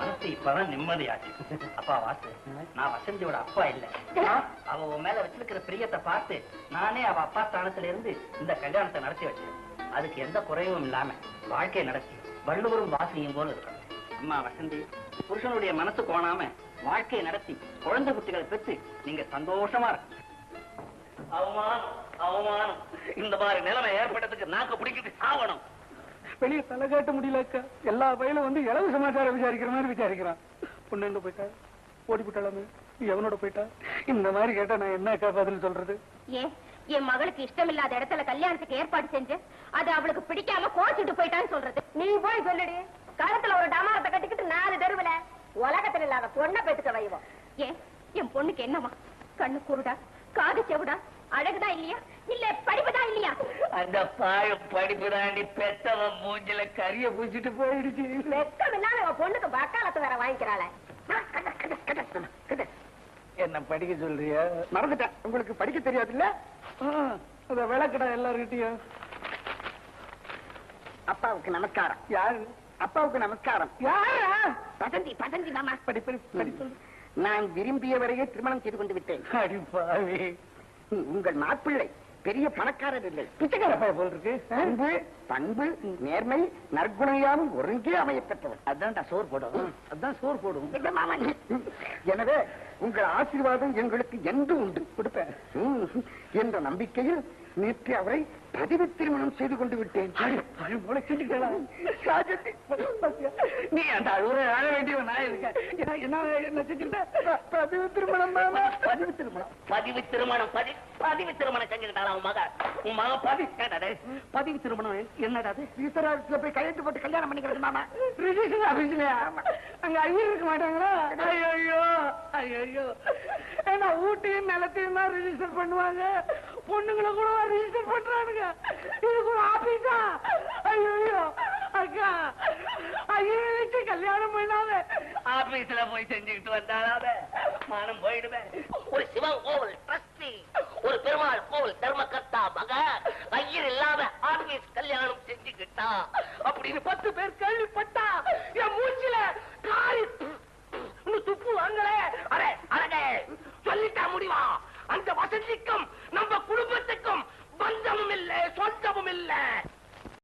இப்பதான் நிம்மதியாச்சு. அப்பா வாசு நான் வசந்தியோட அப்பா இல்ல. அவ உன் மேல வச்சிருக்கிற பிரியத்தை பார்த்து நானே அவ அப்பா ஸ்தானத்துல இருந்து இந்த கல்யாணத்தை நடத்தி வச்சேன். அதுக்கு எந்த குறைவும் இல்லாம வாழ்க்கையை நடத்தி வள்ளுவரும் வாசியும் போல இருக்கணும் அம்மா வசந்தி புருஷனுடைய மனசு கோணாம வாழ்க்கையை நடத்தி குழந்தை குட்டிகளை பெற்று நீங்க சந்தோஷமா இருக்கு அவமானம் அவமானம். இந்த மாதிரி நிலைமை ஏற்பட்டதுக்கு நாக்க பிடிக்கிட்டு சாவணும். வெளியே தலை காட்ட முடியல அக்கா. எல்லா பயிலும் வந்து இளவு சமாச்சாரம் விசாரிக்கிற மாதிரி விசாரிக்கிறான். பொண்ணு எங்க போயிட்டா? ஓடி போயிட்டாலாமே எவனோட போயிட்டா? இந்த மாதிரி கேட்டா நான் என்ன அக்கா பதில் சொல்றது? ஏன்? என் மகளுக்கு இஷ்டமில்லாத இடத்துல கல்யாணத்துக்கு ஏற்பாடு செஞ்சு அது அவளுக்கு பிடிக்காம கோச்சிட்டு போயிட்டான்னு சொல்றது. நீ போய் சொல்லுடி. கழுத்துல ஒரு டமாரத்தை கட்டிக்கிட்டு நாலு தெருவுல உலகத்துல இல்லாத பொண்ணை பெத்துக்க வைவோம். ஏன்? என் பொண்ணுக்கு என்னமா கண்ணு குருடா காது செவுடா அழகுதா இல்லையா? இல்ல படிப்புதா இல்லையா? அந்த பாய படிப்பு தாண்டி பெத்தவன் மூஞ்சில கரிய பூச்சிட்டு போயிடுச்சு. வெக்கம் இல்லாத உன் பொண்ணுக்கு வக்காலத்து வேற வாங்கிக்கிறாளே. என்ன படிக்க சொல்றியா? மறந்துட்டேன். உங்களுக்கு படிக்க தெரியாது இல்ல அத விளக்கடா எல்லார்கிட்டயும். அப்பாவுக்கு நமஸ்காரம். யாரு? அப்பாவுக்கு நமஸ்காரம். யாரா? பதந்தி பதந்தி மாமா. படி படி படி சொல்லு நான் விரும்பியவரையே திருமணம் செய்து கொண்டு விட்டேன். அடி பாவி. உங்கள் மாப்பிள்ளை பெரிய பணக்காரர் இல்லை. பிச்சைக்கார போல் இருக்கு? அன்பு பண்பு நேர்மை நற்குணையாவும் ஒருங்கே பெற்றவர் அதான்டா சோறு போடும். அதான் சோறு போடும். எனவே உங்கள் ஆசீர்வாதம் எங்களுக்கு என்று உண்டு. கொடுப்பேன். என்ற நம்பிக்கையில் நேற்று அவரை பதிவு திருமணம் செய்து கொண்டு விட்டேன்? நீ அந்த அழுகுற அழ வேண்டியவன் நான் இருக்கேன் என்ன- செஞ்சுட்டேன் பதிவு திருமணம். பதிவு திருமணம். பதிவு திருமணம் பதி பதிவு திருமணம் செஞ்சுக்கிட்டாளா உன் மக உன் மக பதிவு கேட்டாடே பதிவு திருமணம் என்னடா அது ஈஸ்வராஜத்துல போய் கையெழுத்து போட்டு கல்யாணம் பண்ணிக்கிறது மாமா. ரிஜிஸ்டர் ஆபீஸ்லயா? அங்க ஐயர் இருக்க மாட்டாங்களா? ஐயோ ஐயோ ஏன்னா ஊட்டியும் நிலத்தையும் தான் ரிஜிஸ்டர் பண்ணுவாங்க. பொண்ணுங்களை கூட ரிஜிஸ்டர் பண்றானுங்க. இதுக்கு ஒரு ஆபீஸா ஐயோ அக்கா வச்சு கல்யாணம் பண்ணாத ஆபீஸ்ல போய் செஞ்சுக்கிட்டு வந்தாலாத மானம் போயிடுவேன் ஒரு சிவன் கோவில் டிரஸ்டி ஒரு பெருமாள் கோவில் தர்மகர்த்தா மக கையில் இல்லாத ஆபீஸ் கல்யாணம் செஞ்சுக்கிட்டா அப்படின்னு பத்து பேர் கேள்விப்பட்டா என் மூச்சில